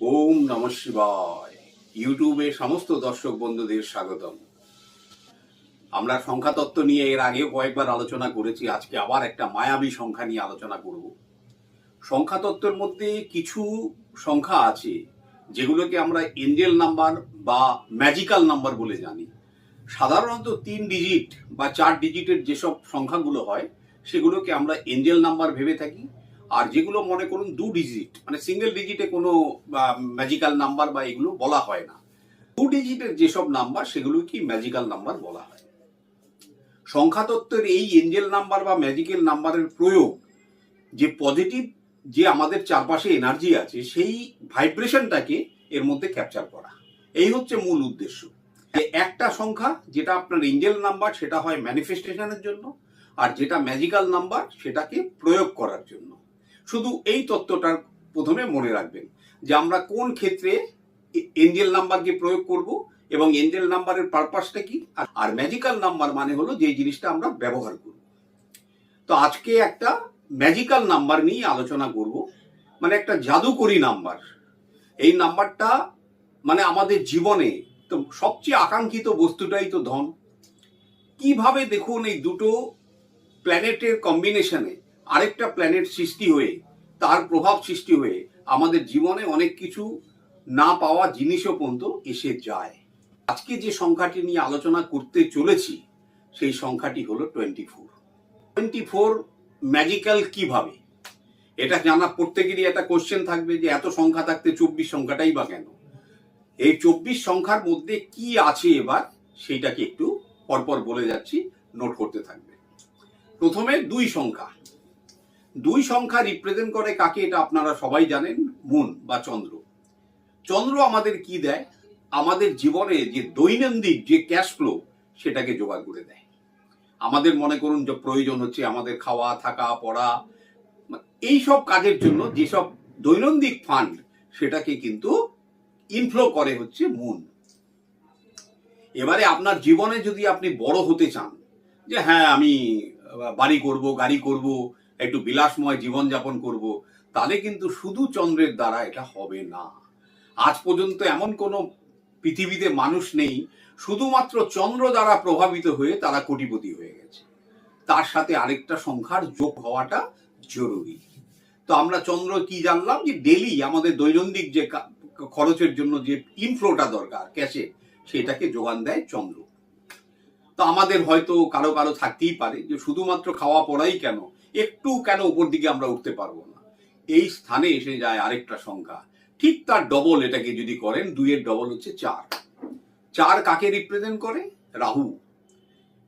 ওম নম শিবায়। ইউটিউবে সমস্ত দর্শক বন্ধুদের স্বাগতম। আমরা সংখ্যা তত্ত্ব নিয়ে এর আগেও কয়েকবার আলোচনা করেছি, আজকে আবার একটা মায়াবী সংখ্যা নিয়ে আলোচনা করব। সংখ্যা তত্ত্বের মধ্যে কিছু সংখ্যা আছে, যেগুলোকে আমরা এঞ্জেল নাম্বার বা ম্যাজিক্যাল নাম্বার বলে জানি। সাধারণত তিন ডিজিট বা চার ডিজিটের যেসব সংখ্যাগুলো হয়, সেগুলোকে আমরা এঞ্জেল নাম্বার ভেবে থাকি। আর যেগুলো মনে করুন দু ডিজিট মানে সিঙ্গেল ডিজিটে কোনো ম্যাজিক্যাল নাম্বার বা এগুলো বলা হয় না। টু ডিজিটের যেসব নাম্বার সেগুলো কি ম্যাজিক্যাল নাম্বার বলা হয়। সংখ্যাতত্ত্বের এই এঞ্জেল নাম্বার বা ম্যাজিক্যাল নাম্বারের প্রয়োগ, যে পজিটিভ যে আমাদের চারপাশে এনার্জি আছে, সেই ভাইব্রেশনটাকে এর মধ্যে ক্যাপচার করা। এই হচ্ছে মূল উদ্দেশ্য। যে একটা সংখ্যা, যেটা আপনার এঞ্জেল নাম্বার সেটা হয় ম্যানিফেস্টেশনের জন্য, আর যেটা ম্যাজিক্যাল নাম্বার সেটাকে প্রয়োগ করার জন্য। শুধু এই তত্ত্বটার প্রথমে মনে রাখবেন যে আমরা কোন ক্ষেত্রে এঞ্জেল নাম্বারকে প্রয়োগ করব এবং এঞ্জেল নাম্বারের পারপাসটা কি? আর- ম্যাজিক্যাল নাম্বার মানে হলো যে জিনিসটা আমরা ব্যবহার করব। তো আজকে একটা ম্যাজিক্যাল নাম্বার নিয়ে আলোচনা করব মানে একটা জাদুকরি নাম্বার এই নাম্বারটা মানে আমাদের জীবনে তো সবচেয়ে আকাঙ্ক্ষিত বস্তুটাই তো ধন। কীভাবে দেখুন এই দুটো প্ল্যানেটের কম্বিনেশনে আরেকটা প্ল্যানেট সৃষ্টি হয়ে, তার প্রভাব সৃষ্টি হয়ে আমাদের জীবনে অনেক কিছু না পাওয়া জিনিসও পর্যন্ত এসে যায়। আজকে যে সংখ্যাটি নিয়ে আলোচনা করতে চলেছি, সেই সংখ্যাটি হলো twenty four twenty four magical কীভাবে? এটা জানা প্রত্যেকেরই একটা কোশ্চেন থাকবে যে এত সংখ্যা থাকতে চব্বিশ সংখ্যাটাই বা কেন? এই চব্বিশ সংখ্যার মধ্যে কি আছে এবার, সেইটাকে একটু পরপর বলে যাচ্ছি নোট করতে থাকবে। প্রথমে দুই সংখ্যা। দুই সংখ্যা রিপ্রেজেন্ট করে কাকে এটা আপনারা সবাই জানেন, মুন বা চন্দ্র। চন্দ্র আমাদের কি দেয়? আমাদের জীবনে যে দৈনন্দিন যে ক্যাশ ফ্লো সেটাকে জোগাড় করে দেয়। আমাদের মনে করুন যে প্রয়োজন হচ্ছে আমাদের খাওয়া, থাকা, পড়া, এই সব কাজের জন্য যেসব দৈনন্দিন ফান্ড সেটাকে কিন্তু ইনফ্লো করে হচ্ছে মুন। এবারে আপনার জীবনে যদি আপনি বড় হতে চান, যে হ্যাঁ আমি বাড়ি করব, গাড়ি করব একটু বিলাসময় জীবনযাপন করব, তাহলে কিন্তু শুধু চন্দ্রের দ্বারা এটা হবে না। আজ পর্যন্ত এমন কোনো পৃথিবীতে মানুষ নেই, শুধুমাত্র চন্দ্র দ্বারা প্রভাবিত হয়ে তারা কোটিপতি হয়ে গেছে। তার সাথে আরেকটা সংখ্যার যোগ হওয়াটা জরুরি। তো আমরা চন্দ্র কি জানলাম যে ডেলি আমাদের দৈনন্দিন যে খরচের জন্য যে ইনফ্লোটা দরকার ক্যাশে সেটাকে যোগান দেয় চন্দ্র। তো আমাদের হয়তো কারও কারও থাকতেই পারে যে শুধুমাত্র খাওয়া পড়াই কেন? একটু কেন উপর দিকে আমরা উঠতে পারব না? এই স্থানে এসে যায় আরেকটা সংখ্যা। ঠিক তার ডবল এটাকে যদি করেন, দুইয়ের ডবল হচ্ছে চার। চার কাকে রিপ্রেজেন্ট করে? রাহু।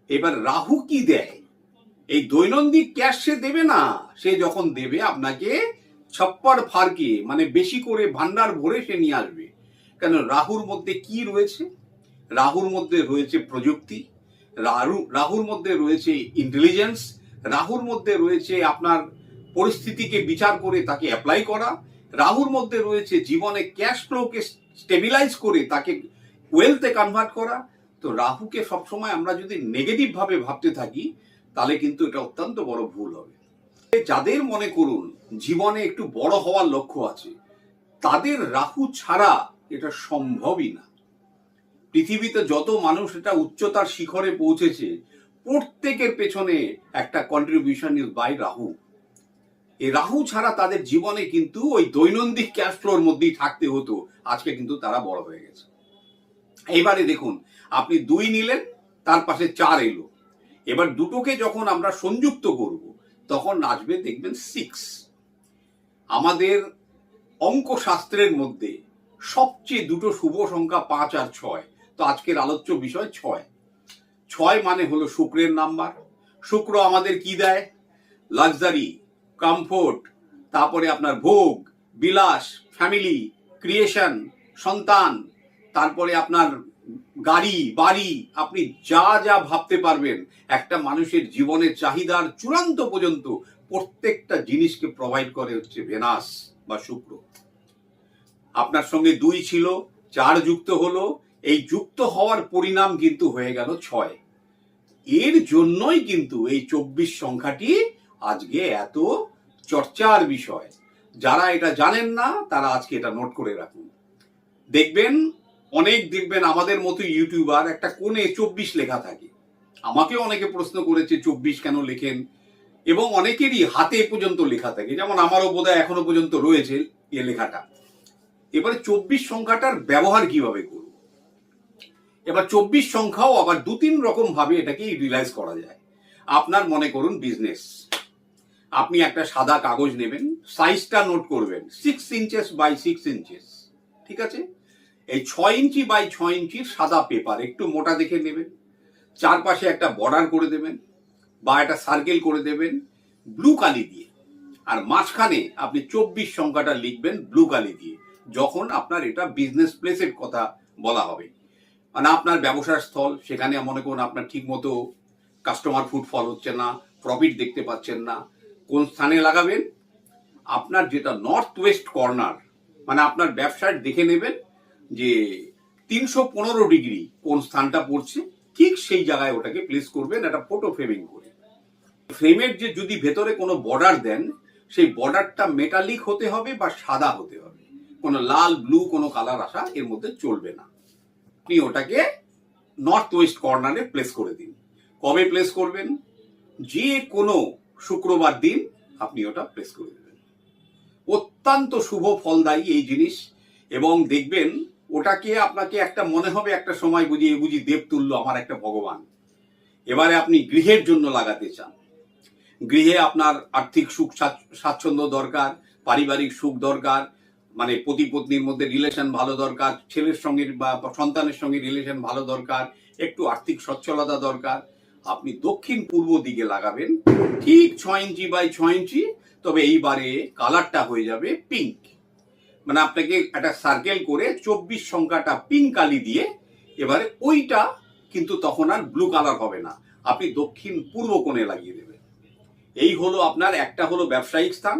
এবার রাহু কি দেয়? এই দৈনন্দিন ক্যাশ সে দেবে না। সে যখন দেবে, আপনাকে ছপ্পর ফারকে মানে বেশি করে ভান্ডার ভরে সে নিয়ে আসবে। কেন? রাহুর মধ্যে কি রয়েছে? রাহুর মধ্যে রয়েছে প্রযুক্তি। রাহু, রাহুর মধ্যে রয়েছে ইন্টেলিজেন্স রাহুর মধ্যে রয়েছে আপনার পরিস্থিতিকে বিচার করে তাকে অ্যাপ্লাই করা। রাহুর মধ্যে রয়েছে জীবনে ক্যাশ ফ্লোকে স্টেবিলাইজ করে তাকে ওয়েলথে কনভার্ট করা। তো রাহুকে সবসময় আমরা যদি নেগেটিভ ভাবে ভাবতে থাকি, তাহলে কিন্তু এটা অত্যন্ত বড় ভুল হবে। যাদের মনে করুন, জীবনে একটু বড় হওয়ার লক্ষ্য আছে, তাদের রাহু ছাড়া এটা সম্ভবই না। পৃথিবীতে যত মানুষ এটা উচ্চতার শিখরে পৌঁছেছে প্রত্যেকের পেছনে একটা কন্ট্রিবিউশন ইজ বাই রাহু। এই রাহু ছাড়া তাদের জীবনে কিন্তু ওই দৈনন্দিন ক্যাশ ফ্লোর মধ্যেই থাকতে হতো। আজকে কিন্তু তারা বড় হয়ে গেছে। এইবারে দেখুন, আপনি দুই নিলেন, তার পাশে চার এলো। এবার দুটোকে যখন আমরা সংযুক্ত করব, তখন আসবে দেখবেন সিক্স আমাদের অঙ্কশাস্ত্রের মধ্যে সবচেয়ে দুটো শুভ সংখ্যা পাঁচ আর ছয়। তো আজকের আলোচ্য বিষয় ছয়। ছয় মানে হলো শুক্রের নাম্বার। শুক্র আমাদের কি দেয়? লাক্সারি কমফোর্ট তারপরে আপনার ভোগ, বিলাস ফ্যামিলি ক্রিয়েশন সন্তান, তারপরে আপনার গাড়ি, বাড়ি, আপনি যা যা ভাবতে পারবেন, একটা মানুষের জীবনের চাহিদার চূড়ান্ত পর্যন্ত প্রত্যেকটা জিনিসকে প্রোভাইড করে হচ্ছে ভেনাস বা শুক্র। আপনার সঙ্গে দুই ছিল, চার যুক্ত হলো এই যুক্ত হওয়ার পরিণাম কিন্তু হয়ে গেল ছয়। এর জন্যই কিন্তু এই চব্বিশ সংখ্যাটি আজকে এত চর্চার বিষয়। যারা এটা জানেন না, তারা আজকে এটা নোট করে রাখুন। দেখবেন, অনেক দেখবেন আমাদের মতো ইউটিউবার একটা কোণে চব্বিশ লেখা থাকে। আমাকেও অনেকে প্রশ্ন করেছে, চব্বিশ কেন লেখেন? এবং অনেকেরই হাতে পর্যন্ত লেখা থাকে। যেমন আমারও বোধহয় এখনও পর্যন্ত রয়েছে এ লেখাটা। এবারে চব্বিশ সংখ্যাটার ব্যবহার কীভাবে করব? এবার চব্বিশ সংখ্যাও আবার দু তিন রকম ভাবে এটাকে রিলাইজ করা যায়। আপনার মনে করুন বিজনেস আপনি একটা সাদা কাগজ নেবেন সাইজটা নোট করবেন six inches by six inches ঠিক আছে? এই ছয় ইঞ্চি বাই ছয় ইঞ্চির সাদা পেপার একটু মোটা দেখে নেবেন, চারপাশে একটা বর্ডার করে দেবেন, বা একটা সার্কেল করে দেবেন ব্লু কালি দিয়ে। আর মাঝখানে আপনি চব্বিশ সংখ্যাটা লিখবেন ব্লু কালি দিয়ে, যখন আপনার এটা বিজনেস প্লেসের কথা বলা হবে। মানে আপনার ব্যবসার স্থল, সেখানে মনে করুন আপনার ঠিক মতো কাস্টমার ফুটফল হচ্ছে না প্রফিট দেখতে পাচ্ছেন না। কোন স্থানে লাগাবেন? আপনার যেটা নর্থ ওয়েস্ট কর্নার মানে আপনার ব্যবসার দেখে নেবেন যে তিনশো পনেরো ডিগ্রি কোন স্থানটা পড়ছে, ঠিক সেই জায়গায় ওটাকে প্লেস করবেন, একটা ফটো ফ্রেমিং করে। ফ্রেমের যে যদি ভেতরে কোনো বর্ডার দেন, সেই বর্ডারটা মেটালিক হতে হবে বা সাদা হতে হবে। কোনো লাল ব্লু কোনো কালার আসা এর মধ্যে চলবে না। আপনি ওটাকে নর্থ ওয়েস্ট কর্নারে প্লেস করে দিন। কবে প্লেস করবেন? যে কোনো শুক্রবার দিন আপনি ওটা প্লেস করে দেবেন। অত্যন্ত শুভ ফলদায়ী এই জিনিস এবং দেখবেন ওটাকে আপনাকে একটা মনে হবে একটা সময় বুঝি বুঝি দেবতুল্য আমার একটা ভগবান। এবারে আপনি গৃহের জন্য লাগাতে চান। গৃহে আপনার আর্থিক সুখ স্বাচ্ছন্দ্য দরকার, পারিবারিক সুখ দরকার মানে পতি পত্নীর মধ্যে রিলেশন ভালো দরকার, ছেলের সঙ্গে বা সন্তানের সঙ্গে রিলেশন ভালো দরকার, একটু আর্থিক সচ্ছলতা দরকার। আপনি দক্ষিণ পূর্ব দিকে লাগাবেন, ঠিক ছয় ইঞ্চি বাই ছয় ইঞ্চি, তবে এইবারে কালারটা হয়ে যাবে পিঙ্ক মানে আপনাকে একটা সার্কেল করে চব্বিশ সংখ্যাটা পিঙ্ক কালি দিয়ে, এবারে ওইটা কিন্তু তখন আর ব্লু কালার হবে না। আপনি দক্ষিণ পূর্ব কোণে লাগিয়ে দেবেন। এই হলো আপনার, একটা হলো ব্যবসায়িক স্থান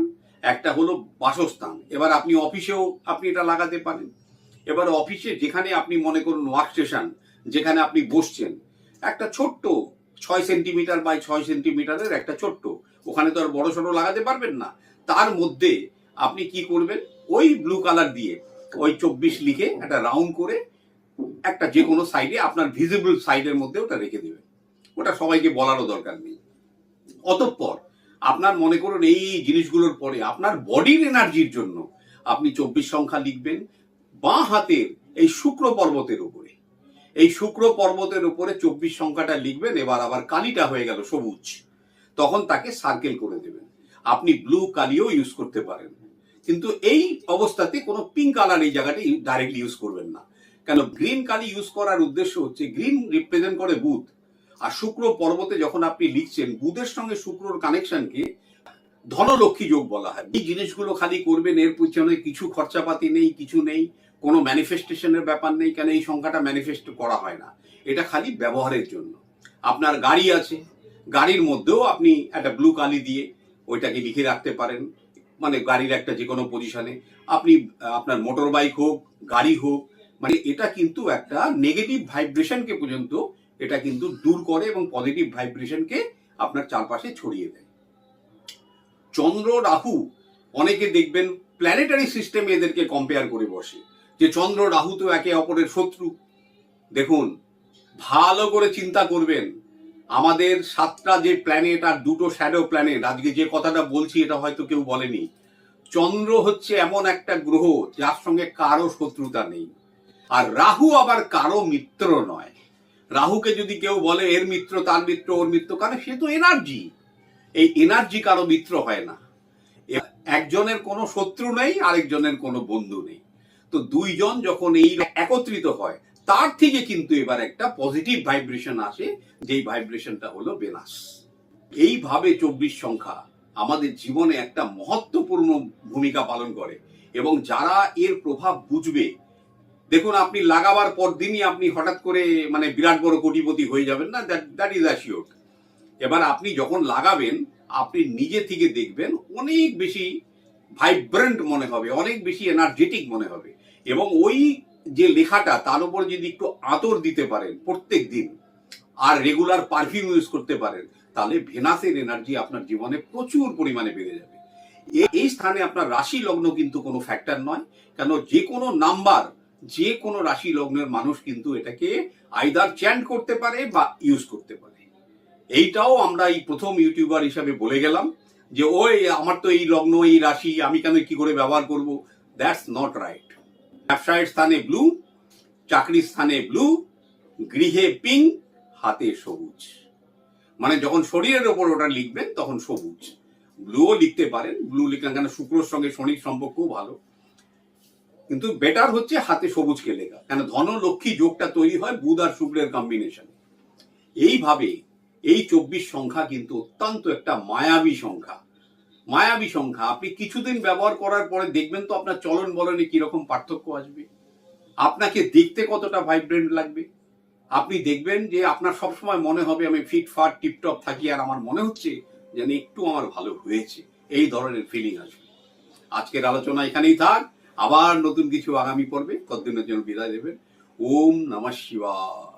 একটা হলো বাসস্থান। এবার আপনি অফিসেও আপনি এটা লাগাতে পারেন। এবার অফিসে যেখানে আপনি মনে করুন ওয়ার্ক স্টেশন, যেখানে আপনি বসছেন, একটা ছোট্ট ছয় সেন্টিমিটার বাই ছয় সেন্টিমিটারের একটা ছোট্ট। ওখানে তো আর বড় সড়ো লাগাতে পারবেন না। তার মধ্যে আপনি কি করবেন? ওই ব্লু কালার দিয়ে ওই চব্বিশ লিখে একটা রাউন্ড করে একটা যে কোনো সাইডে আপনার ভিজিবল সাইডের মধ্যে ওটা রেখে দেবেন। ওটা সবাইকে বলারও দরকার নেই। অতঃপর আপনার মনে করুন এই জিনিসগুলোর পরে আপনার বডির এনার্জির জন্য আপনি চব্বিশ সংখ্যা লিখবেন বাঁ হাতের এই শুক্র পর্বতের উপরে। এই শুক্র পর্বতের উপরে চব্বিশ সংখ্যাটা লিখবেন, এবার আবার কালিটা হয়ে গেল সবুজ। তখন তাকে সার্কেল করে দেবেন। আপনি ব্লু কালিও ইউজ করতে পারেন। কিন্তু এই অবস্থাতে কোনো পিঙ্ক কালার এই জায়গাটা ডাইরেক্টলি ইউজ করবেন না। কেন? গ্রিন কালি ইউজ করার উদ্দেশ্য হচ্ছে গ্রিন রিপ্রেজেন্ট করে বুধ। আর শুক্র পর্বতে যখন আপনি লিখছেন, বুধের সঙ্গে শুক্রর কানেকশনকে ধনলক্ষ্মী যোগ বলা হয়। এই জিনিসগুলো খালি করবেন, এর পিছনে কিছু খরচাপাতি নেই, কিছু নেই, কোনো ম্যানিফেস্টেশনের ব্যাপার নেই, কেন এই সংখ্যাটা ম্যানিফেস্ট করা হয় না? এটা খালি ব্যবহারের জন্য। আপনার গাড়ি আছে, গাড়ির মধ্যেও আপনি একটা ব্লু কালি দিয়ে ওইটাকে লিখে রাখতে পারেন। মানে গাড়ির একটা যে কোনো পজিশনে আপনি, আপনার মোটর বাইক হোক, গাড়ি হোক মানে এটা কিন্তু একটা নেগেটিভ ভাইব্রেশনকে পর্যন্ত এটা কিন্তু দূর করে এবং পজিটিভ ভাইব্রেশনকে আপনার চারপাশে ছড়িয়ে দেয়। চন্দ্র, রাহু অনেকে দেখবেন প্ল্যানেটারি সিস্টেমে এদেরকে কম্পেয়ার করে বসে। যে চন্দ্র, রাহু তো একে অপরের শত্রু। দেখুন, ভালো করে চিন্তা করবেন। আমাদের সাতটা যে প্ল্যানেট আর দুটো শ্যাডো প্ল্যানেট আজকে যে কথাটা বলছি এটা হয়তো কেউ বলেনি। চন্দ্র হচ্ছে এমন একটা গ্রহ, যার সঙ্গে কারও শত্রুতা নেই। আর রাহু আবার কারও মিত্র নয়। রাহুকে যদি কেউ বলে, এর মিত্র, তার মিত্র, ওর মিত্র কারণ সে তো এনার্জি এই এনার্জি কারও মিত্র হয় না। একজনের কোনো শত্রু নেই, আরেকজনের কোনো বন্ধু নেই। তো দুইজন যখন এই একত্রিত হয়, তার থেকে কিন্তু এবার একটা পজিটিভ ভাইব্রেশন আসে, যেই ভাইব্রেশনটা হলো বেনাস এইভাবে চব্বিশ সংখ্যা আমাদের জীবনে একটা মহত্বপূর্ণ ভূমিকা পালন করে এবং যারা এর প্রভাব বুঝবে দেখুন, আপনি লাগাবার পর দিনই আপনি হঠাৎ করে মানে বিরাট বড় কোটিপতি হয়ে যাবেন না? দ্যাট দ্যাট ইজ অ্যাসিওর এবার আপনি যখন লাগাবেন, আপনি নিজে থেকে দেখবেন অনেক বেশি ভাইব্রেন্ট মনে হবে, অনেক বেশি এনার্জেটিক মনে হবে। এবং ওই যে লেখাটা, তার উপর যদি একটু আতর দিতে পারেন প্রত্যেক দিন, আর রেগুলার পারফিউম ইউজ করতে পারেন, তাহলে ভেনাসের এনার্জি আপনার জীবনে প্রচুর পরিমাণে বেড়ে যাবে। এই স্থানে আপনার রাশি লগ্ন কিন্তু কোনো ফ্যাক্টর নয়, কেন যে কোনো নাম্বার যে কোনো রাশি লগ্নের মানুষ কিন্তু এটাকে আইদার চ্যান্ট করতে পারে বা ইউজ করতে পারে। এইটাও আমরা এই প্রথম ইউটিউবার হিসাবে বলে গেলাম যে, ওই, আমার তো এই লগ্ন, এই রাশি, আমি কেন কি করে ব্যবহার করব? দ্যাটস নট রাইট ব্যবসায়ের স্থানে ব্লু চাকরির স্থানে ব্লু গৃহে পিঙ্ক হাতে সবুজ। মানে যখন শরীরের ওপর ওটা লিখবেন, তখন সবুজ। ব্লুও লিখতে পারেন। ব্লু লিখলেন কেন? শুক্রর সঙ্গে শনির সম্পর্কও ভালো। কিন্তু বেটার হচ্ছে হাতে সবুজকে লেখা। কেন? ধন লক্ষ্মী যোগটা তৈরি হয় বুধ আর শুক্রের কম্বিনেশন এইভাবে এই চব্বিশ সংখ্যা কিন্তু অত্যন্ত একটা মায়াবী সংখ্যা। মায়াবী সংখ্যা। আপনি কিছুদিন ব্যবহার করার পরে দেখবেন তো আপনার চলন বলনে কীরকম পার্থক্য আসবে। আপনাকে দেখতে কতটা ভাইব্রেন্ট লাগবে। আপনি দেখবেন যে আপনার সবসময় মনে হবে, আমি ফিট ফাট টিপটপ থাকি আর আমার মনে হচ্ছে যেন একটু আমার ভালো হয়েছে। এই ধরনের ফিলিং আসবে। আজকের আলোচনা এখানেই থাক। আবার নতুন কিছু আগামী পর্বে কতদিনের জন্য বিদায় দেবেন? ওম নমঃ শিবায়।